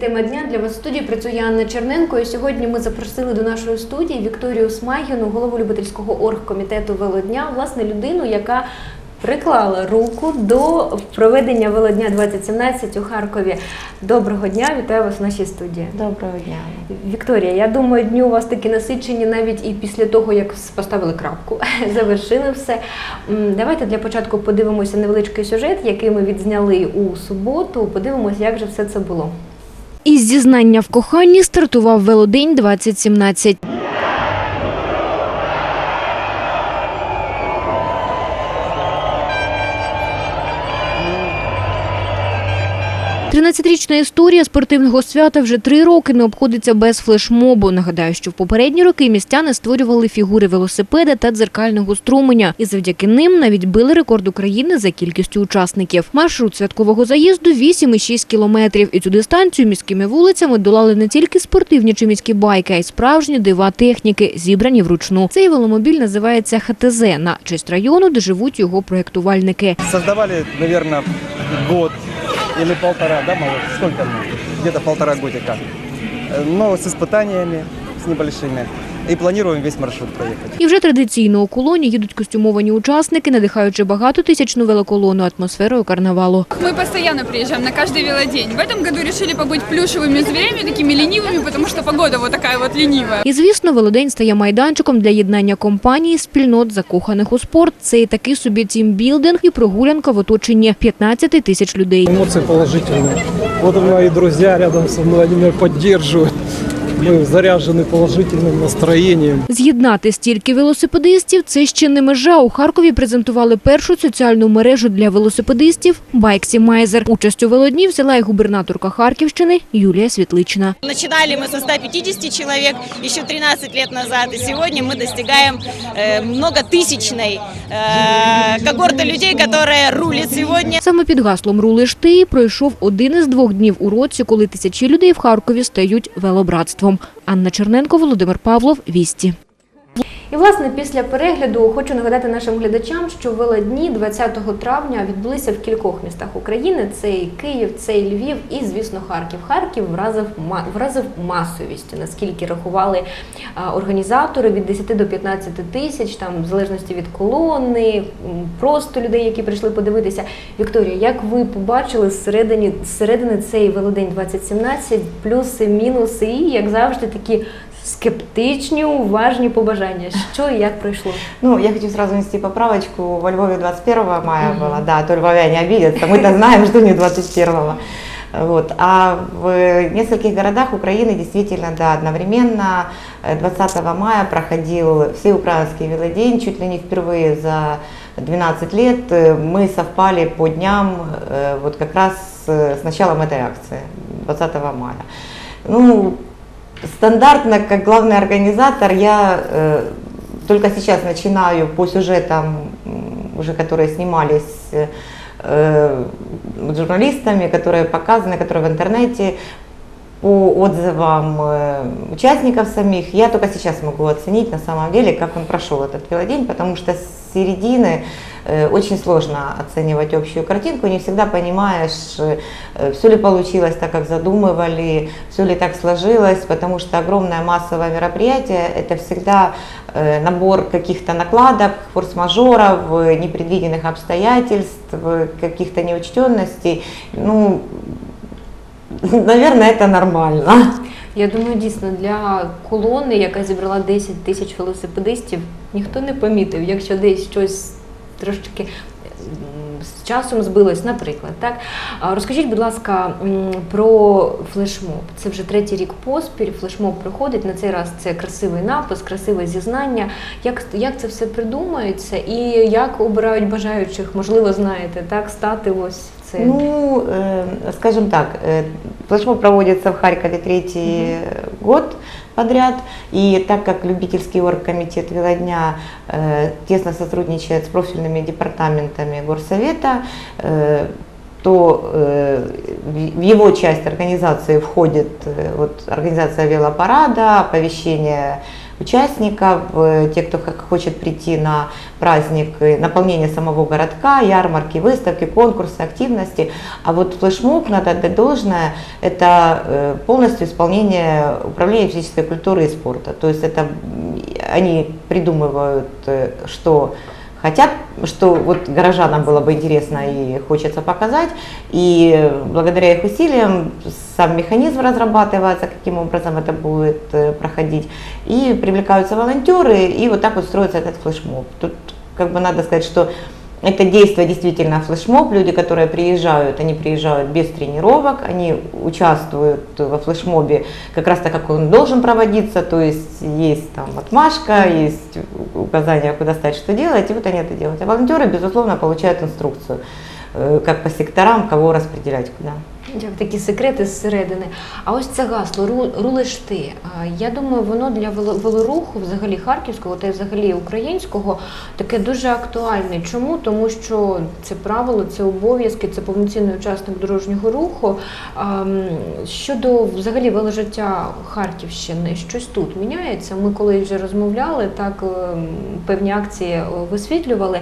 тема дня. Для вас в студії працює Анна Черненко. І сьогодні ми запросили до нашої студії Вікторію Смагіну, голову любительського оргкомітету Велодня, власне, людину, яка приклала руку до проведення Велодня 2017 у Харкові. Доброго дня, вітаю вас в нашій студії. Доброго дня. Вікторія, я думаю, дні у вас такі насичені навіть і після того, як поставили крапку, завершили все. Давайте для початку подивимося невеличкий сюжет, який ми відзняли у суботу. Подивимося, як же все це було. Із зізнання в коханні стартував Велодень 2017. Тринадцятирічна історія спортивного свята вже три роки не обходиться без флешмобу. Нагадаю, що в попередні роки містяни створювали фігури велосипеда та дзеркального струменя, і завдяки ним навіть били рекорд України за кількістю учасників. Маршрут святкового заїзду 8,6 кілометрів. І цю дистанцію міськими вулицями долали не тільки спортивні чи міські байки, а й справжні дива техніки, зібрані вручну. Цей веломобіль називається ХТЗ на честь району, де живуть його проєктувальники. Создавали, наверное, год или полтора, да, малыш? Сколько? Где-то полтора годика. Э, Но с испытаниями, с небольшими И планируем весь маршрут проехать. І вже традиційно у колоні їдуть костюмовані учасники, надихаючи багатотисячну велоколону атмосферою карнавалу. Мы постоянно приезжаем на каждый велодень. В этом году решили побыть плюшевыми зверями, такими ленивыми, потому что погода вот такая вот ленивая. І звісно, велодень стає майданчиком для єднання компаній, спільнот закоханих у спорт. Це і такий собі тімбілдинг і прогулянка в оточенні 15 тисяч людей. Эмоции положительные. Вот мои друзья рядом со мной, они меня поддерживают. Мы заряжены положительным настроением. З'єднати стільки велосипедистів – це ще не межа. У Харкові презентували першу соціальну мережу для велосипедистів – Байксі Майзер. Участь у велодні взяла і губернаторка Харківщини Юлія Світлична. Начинали мы со 150 человек еще 13 лет назад, и сегодня мы достигаем э, многотысячной э, когорты людей, которые рулят сегодня. Саме під гаслом «Рулиш ти» пройшов один із двох днів у році, коли тисячі людей в Харкові стають велобратством. Анна Черненко, Володимир Павлов, Вісті. І власне після перегляду хочу нагадати нашим глядачам, що велодні 20 травня відбулися в кількох містах України: це і Київ, це і Львів, і звісно Харків. Харків вразив вразив масовістю, наскільки рахували організатори від 10 до 15 тисяч, там в залежності від колони, просто людей, які прийшли подивитися. Вікторія, як ви побачили зсередині зсередини цей велодень 2017, плюси, мінуси, і як завжди такі скептичні, уважні побажання. Що і як пройшло? Ну, я хочу сразу внести поправочку. Во Львове 21 мая было, да, то львовяне обидятся. Мы-то знаем, что не 21 вот. А в нескольких городах Украины действительно, да, одновременно э, 20 мая проходил Всеукраинский велодень, чуть ли не впервые за 12 лет. Э, Мы совпали по дням э, вот как раз э, с началом этой акции, 20 мая. Ну, стандартно, как главный организатор, я э, только сейчас начинаю по сюжетам, уже которые снимались э, э, журналистами, которые показаны, которые в интернете, по отзывам э, участников самих, я только сейчас могу оценить на самом деле, как он прошел этот велодень, потому что середины э, очень сложно оценивать общую картинку, не всегда понимаешь, все ли получилось так, как задумывали, все ли так сложилось, потому что огромное массовое мероприятие – это всегда э, набор каких-то накладок, форс-мажоров, э, непредвиденных обстоятельств, э, каких-то неучтенностей. Ну, наверное, это нормально. Я думаю, дійсно для колони, яка зібрала 10 тисяч велосипедистів, ніхто не помітив, якщо десь щось трошки з часом збилось, наприклад. Так? Розкажіть, будь ласка, про флешмоб. Це вже третій рік поспіль. Флешмоб проходить. На цей раз це красивий напис, красиве зізнання. Як, як це все придумається і як обирають бажаючих, можливо, знаєте, так, стати ось в це. Ну, э, скажем так, э, флешмоб проводится в Харькове третий год подряд, и так как любительский оргкомитет Велодня э, тесно сотрудничает с профильными департаментами Горсовета, э, то э, в- в его часть организации входит э, вот, организация велопарада, оповещение участников, э, те, кто х- хочет прийти на праздник, э, наполнение самого городка, ярмарки, выставки, конкурсы, активности. А вот флешмоб, надо отдать должное, это э, полностью исполнение управления физической культуры и спорта. То есть это м, они придумывают, э, что хотят, что вот горожанам было бы интересно и хочется показать. И благодаря их усилиям сам механизм разрабатывается, каким образом это будет э, проходить. И привлекаются волонтеры, и вот так вот строится этот флешмоб. Тут как бы надо сказать, что это действие действительно флешмоб. Люди, которые приезжают, они приезжают без тренировок, они участвуют во флешмобе как раз так, как он должен проводиться, то есть есть там отмашка, есть указания, куда стать, что делать, и вот они это делают. А волонтеры, безусловно, получают инструкцию, э, как по секторам, кого распределять куда. Як такі секрети зсередини. А ось це гасло «Ру- рулиш ти. Я думаю, воно для велоруху, взагалі харківського та й взагалі українського, таке дуже актуальне. Чому? Тому що це правило, це обов'язки, це повноцінний учасник дорожнього руху. Щодо взагалі веложиття Харківщини, щось тут міняється. Ми коли вже розмовляли, так ем, певні акції е, висвітлювали.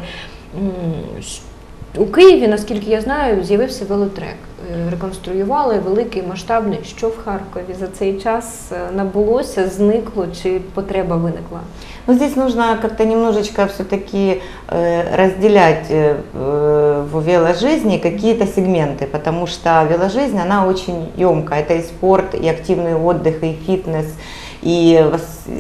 У Києві, наскільки я знаю, з'явився велотрек Е, Реконструювали великий масштабний. Що в Харкові за цей час е, набулося, зникло чи потреба виникла? Но здесь нужно как-то немножечко все-таки разделять э, э, в веложизни какие-то сегменты, потому что веложизнь, она очень емкая. Это и спорт, и активный отдых, и фитнес, и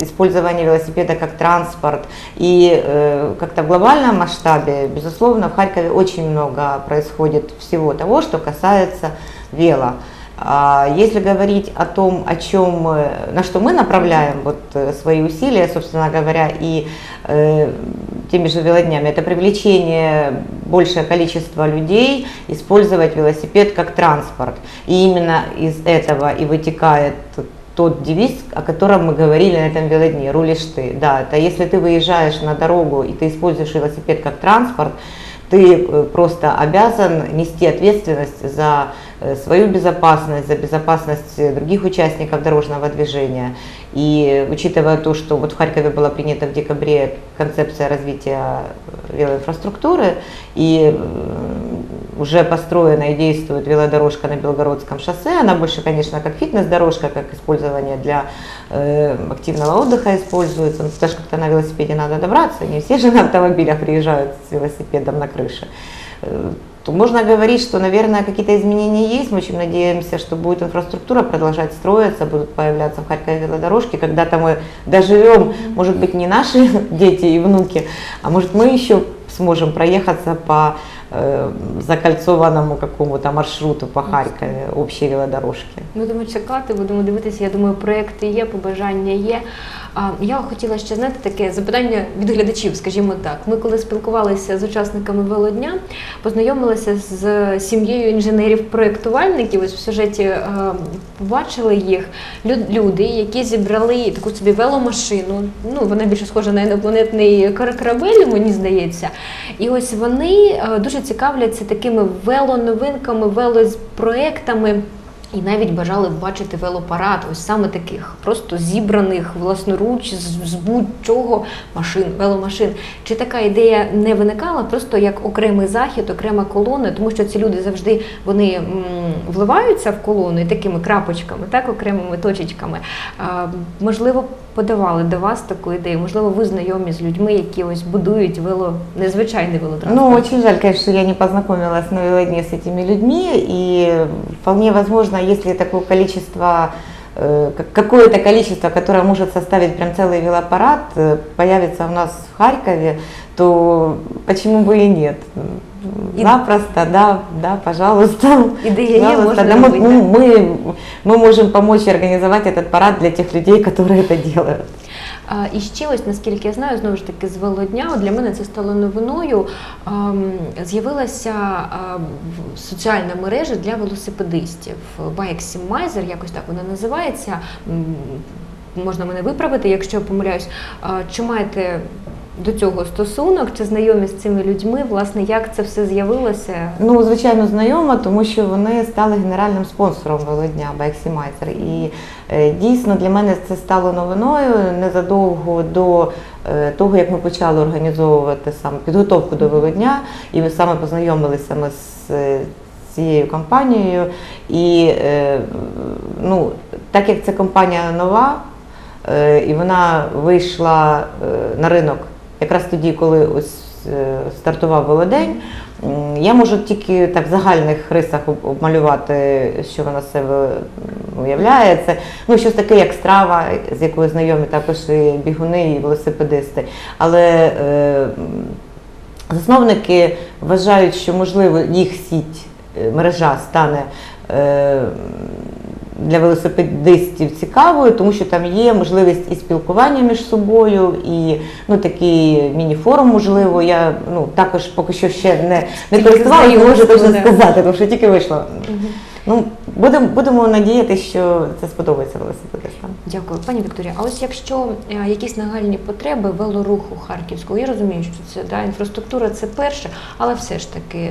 использование велосипеда как транспорт. И э, как-то в глобальном масштабе, безусловно, в Харькове очень много происходит всего того, что касается вело. А Если говорить о том, о чем, э, на что мы направляем вот э, свои усилия, собственно говоря, и э, теми же велоднями, это привлечение большее количество людей использовать велосипед как транспорт. И именно из этого и вытекает тот девиз, о котором мы говорили на этом велодне, рулишь ты. Да, это если ты выезжаешь на дорогу и ты используешь велосипед как транспорт, ты э, просто обязан нести ответственность за э, свою безопасность, за безопасность э, других участников дорожного движения. И учитывая то, что вот в Харькове была принята в декабре концепция развития велоинфраструктуры, и уже построена и действует велодорожка на Белгородском шоссе, она больше, конечно, как фитнес-дорожка, как использование для э, активного отдыха используется, но даже как-то на велосипеде надо добраться, не все же на автомобилях приезжают с велосипедом на крыше. Э, можно говорить, что, наверное, какие-то изменения есть. Мы очень надеемся, что будет инфраструктура продолжать строиться, будут появляться в Харькове велодорожки. Когда-то мы доживем, может быть, не наши дети и внуки, а может мы еще сможем проехаться по э, какому-то маршруту по Харькове, общей велодорожки. Будемо чекати, будемо дивитися. Я думаю, проекти є, побажання є. А я хотіла ще знати таке запитання від глядачів, скажімо так. Ми коли спілкувалися з учасниками велодня, познайомилися з сім'єю інженерів-проєктувальників. Ось в сюжеті е, побачили їх люди, які зібрали таку собі веломашину. Ну вона більше схожа на інопланетний корабель, мені здається. І ось вони е, дуже цікавляться такими велоновинками, велопроектами. І навіть бажали бачити велопарад, ось саме таких, просто зібраних власноруч з, з будь-чого машин, веломашин. Чи така ідея не виникала просто як окремий захід, окрема колона, тому що ці люди завжди вони вливаються в колону і такими крапочками, так окремими точечками. А, можливо, подавали до вас таку ідею, можливо, ви знайомі з людьми, які ось будують вело незвичайний велотранспорт. Ну, очень жаль, конечно, я не познакомилась на велодне с этими людьми, и вполне возможно, если такое количество, э, как- какое-то количество, которое может составить прям целый велопарад, э, появится у нас в Харькове, то почему бы и нет? И- Запросто, да, да, пожалуйста. Ідея є, Пожалуйста, можна да, мы, робити. ну, мы, мы можем помочь организовать этот парад для тех людей, которые это делают. І ще ось, наскільки я знаю, знову ж таки з Володня, для мене це стало новиною. З'явилася соціальна мережа для велосипедистів. Bike Simizer, якось так вона називається. Можна мене виправити, якщо я помиляюсь. Чи маєте до цього стосунок? Чи знайомі з цими людьми? Власне, як це все з'явилося? Ну, звичайно, знайома, тому що вони стали генеральним спонсором Володня Байксімайзер. І е, дійсно для мене це стало новиною незадовго до е, того, як ми почали організовувати саме підготовку до Володня, і ми саме познайомилися ми з е, цією компанією. І ну, так як ця компанія нова, і вона вийшла на ринок якраз тоді, коли ось е, стартував Володень. Я можу тільки так в загальних рисах обмалювати, що вона себе уявляє. Це ну, щось таке, як страва, з якою знайомі також і бігуни, і велосипедисти. Але е, засновники вважають, що можливо їх сіть, е, мережа стане. е, Для велосипедистів цікавою, тому що там є можливість і спілкування між собою, і ну такий міні-форум, можливо. Я ну також поки що ще не, не Тільки користувалася, не можу точно сказати, тому що тільки вийшло. Ну будемо будемо надіятися, що це сподобається велосипедистам. Дякую, пані Вікторія. А ось якщо е, якісь нагальні потреби велоруху харківського, я розумію, що це да, інфраструктура це перше, але все ж таки,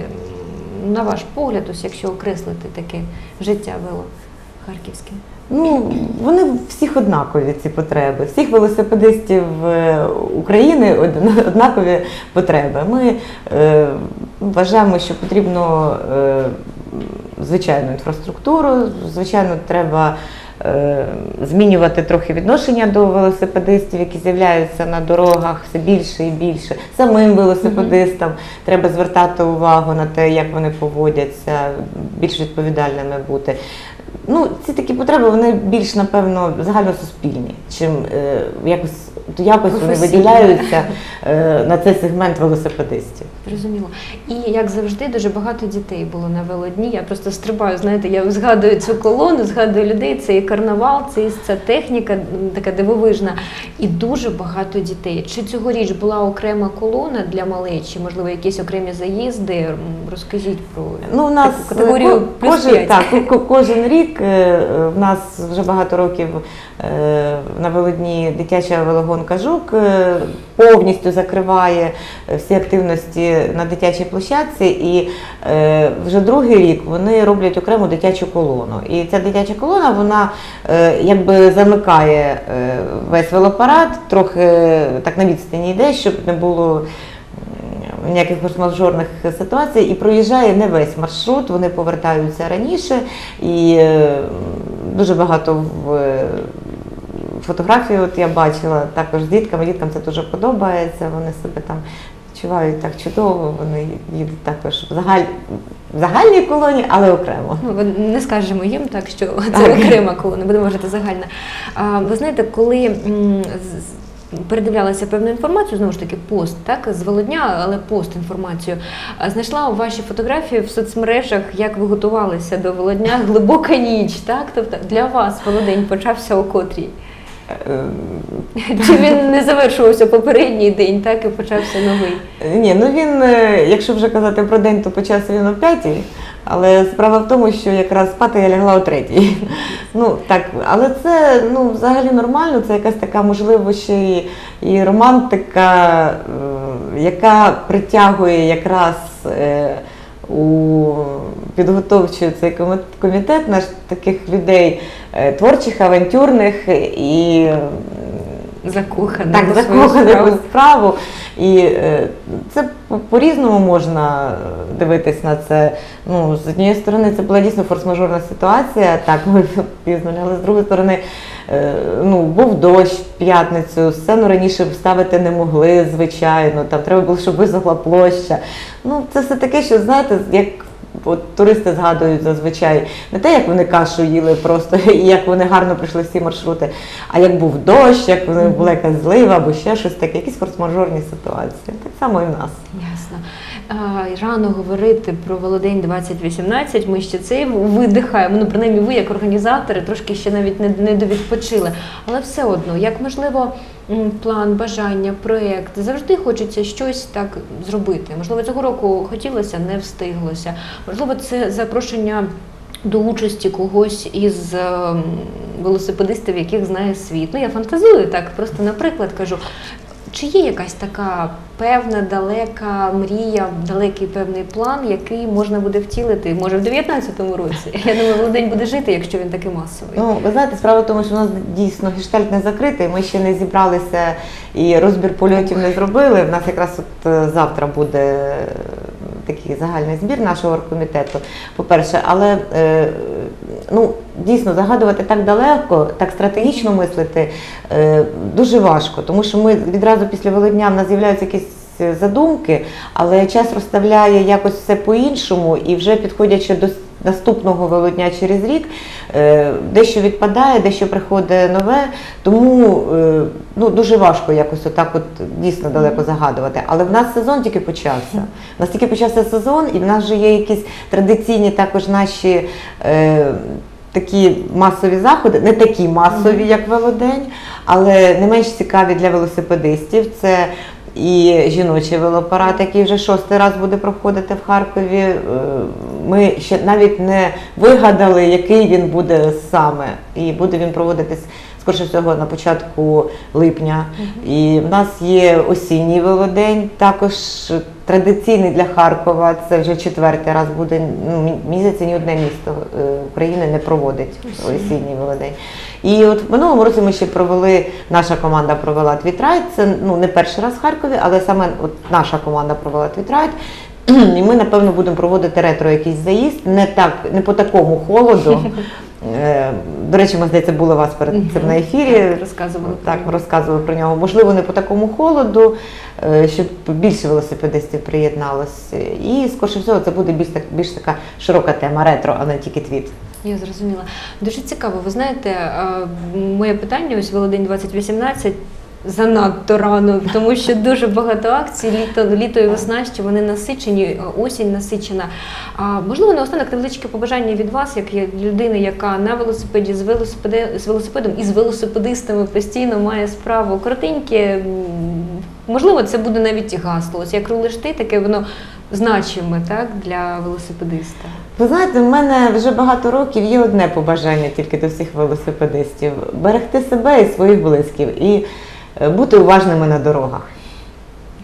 на ваш погляд, ось якщо окреслити таке життя вело харківське. Ну, вони всіх однакові ці потреби. Всіх велосипедистів е, України однакові потреби. Ми е, вважаємо, що потрібно е, звичайну інфраструктуру, звичайно, треба. е, Змінювати трохи відношення до велосипедистів, які з'являються на дорогах все більше і більше. Самим велосипедистам треба звертати увагу на те, як вони поводяться, більш відповідальними бути. Ну, ці такі потреби вони більш напевно загальносуспільні, чим е, якось то якось вони виділяються на цей сегмент велосипедистів. Зрозуміло. І як завжди, дуже багато дітей було на велодні. Я просто стрибаю, знаєте, я згадую цю колону, згадую людей. Це і карнавал, це і ця техніка така дивовижна. І дуже багато дітей. Чи цьогоріч була окрема колона для малечі, можливо, якісь окремі заїзди? Розкажіть про Ну, у нас таку категорію ко- плюс кожен, п'ять. так, ко- ко- кожен рік е, е, в нас вже багато років е, на Володні дитяча велогонка Жук е, повністю закриває всі активності на дитячій площадці, і е, вже другий рік вони роблять окрему дитячу колону. І ця дитяча колона вона е, якби замикає е, весь велопарад, трохи е, так на відстані йде, щоб не було ніяких форс-мажорних ситуацій. І проїжджає не весь маршрут, вони повертаються раніше. І е, дуже багато в фотографій от я бачила також з дітками, діткам це дуже подобається, вони себе там відчувають так чудово, вони їдуть також в, загаль... в загальній колоні, але окремо. Ну, не скажемо їм так, що це Так. окрема колона, будемо вважати загальна. А, ви знаєте, коли передивлялася певну інформацію, знову ж таки, пост, так, з Володня, але пост інформацію, знайшла ваші фотографії в соцмережах, як ви готувалися до Володня, глибока ніч, так? Тобто для вас Володень почався о котрій? Е, Чи він не завершувався попередній день, так і почався новий? Ні, ну він, е, якщо вже казати про день, то почався він о п'ятій. Але справа в тому, що якраз спати я лягла о третій. Ну так, але це ну взагалі нормально. Це якась така можливо ще і, і романтика, е, яка притягує якраз. У підготовчий цей комі- комітет наш таких людей е, творчих, авантюрних і Закоханий так, у справу. справу. І е, це по- по-різному можна е, дивитись на це. Ну, з однієї сторони, це була дійсно форс-мажорна ситуація, так, ми пізно, але з другої сторони, е, ну, був дощ в п'ятницю, сцену раніше вставити не могли, звичайно, там треба було, щоб висохла площа. Ну, це все таке, що знаєте, як. От туристи згадують зазвичай не те, як вони кашу їли просто і як вони гарно пройшли всі маршрути, а як був дощ, як вони- була якась злива або ще щось таке, якісь форс-мажорні ситуації. Так само і в нас. Ясно. Рано говорити про Володень 2018, ми ще це видихаємо. Ну, принаймні, ви як організатори трошки ще навіть не, не довідпочили. Але все одно, як можливо, план, бажання, проєкт, завжди хочеться щось так зробити. Можливо, цього року хотілося, не встиглося. Можливо, це запрошення. До участі когось із ем, велосипедистів, яких знає світ. Ну я фантазую так, просто наприклад кажу. Чи є якась така певна, далека мрія, далекий певний план, який можна буде втілити, може в 19-му році? Я думаю, Володень буде жити, якщо він такий масовий. Ну, ви знаєте, справа в тому, що у нас дійсно гештальт не закритий. Ми ще не зібралися і розбір польотів не зробили. У нас якраз от е, завтра буде е, такий загальний збір нашого оргкомітету, по-перше, але е, ну, дійсно загадувати так далеко, так стратегічно мислити е, дуже важко, тому що ми відразу після Володня в нас з'являються якісь е, задумки, але час розставляє якось все по-іншому, і вже підходячи до наступного велодня через рік, е, дещо відпадає, дещо приходить нове, тому е, ну, дуже важко якось отак от дійсно далеко загадувати. Але в нас сезон тільки почався. У нас тільки почався сезон, і в нас вже є якісь традиційні також наші. Е, Такі масові заходи, не такі масові, як Велодень, але не менш цікаві для велосипедистів. Це і жіночий велопарад, який вже шостий раз буде проходити в Харкові. Ми ще навіть не вигадали, який він буде саме. І буде він проводитись скоріше всього на початку липня. І в нас є осінній велодень, також традиційний для Харкова. Це вже четвертий раз буде. Ну, місяці ні одне місто е, України не проводить осінній велодень. І от в минулому році ми ще провели, наша команда провела твітрайд. Це ну не перший раз в Харкові, але саме от наша команда провела твітрайд. І ми, напевно, будемо проводити ретро якийсь заїзд, не так, не по такому холоду. Е, До речі, ми здається, були вас перед цим на ефірі. Розказували Так, розказували про нього. Можливо, не по такому холоду, е, щоб більше велосипедистів приєдналось. І, скоріше всього, це буде більш, так, більш така широка тема ретро, а не тільки твіт. Я зрозуміла. Дуже цікаво. Ви знаєте, е, моє питання ось Володень 2018 занадто рано, тому що дуже багато акцій, літо, літо і весна, що вони насичені, е, осінь насичена. А можливо, наостанок невеличке побажання від вас, як людини, яка на велосипеді з велосипеди з велосипедом і з велосипедистами постійно має справу. Коротеньке, можливо, це буде навіть гасло. Ось як рулиш ти, таке воно значиме так для велосипедиста. Ви знаєте, в мене вже багато років є одне побажання тільки до всіх велосипедистів: берегти себе і своїх близьких і бути уважними на дорогах.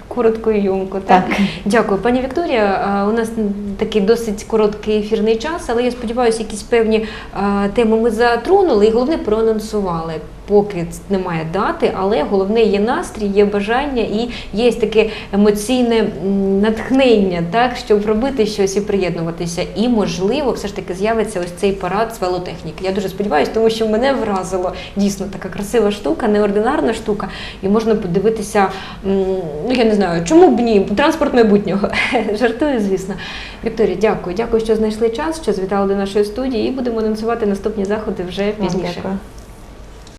Коротко і йомко, так? Дякую, пані Вікторія. У нас такий досить короткий ефірний час, але я сподіваюся, якісь певні теми ми затронули і головне проанонсували. Поки немає дати, але головне є настрій, є бажання і є таке емоційне натхнення, так щоб робити щось і приєднуватися. І можливо, все ж таки з'явиться ось цей парад з велотехніки. Я дуже сподіваюся, тому що мене вразило дійсно така красива штука, неординарна штука, і можна подивитися. Ну я не знаю, чому б ні? Транспорт майбутнього. Жартую, звісно. Вікторія, дякую. Дякую, що знайшли час, що завітали до нашої студії, і будемо анонсувати наступні заходи вже пізніше. Дякую.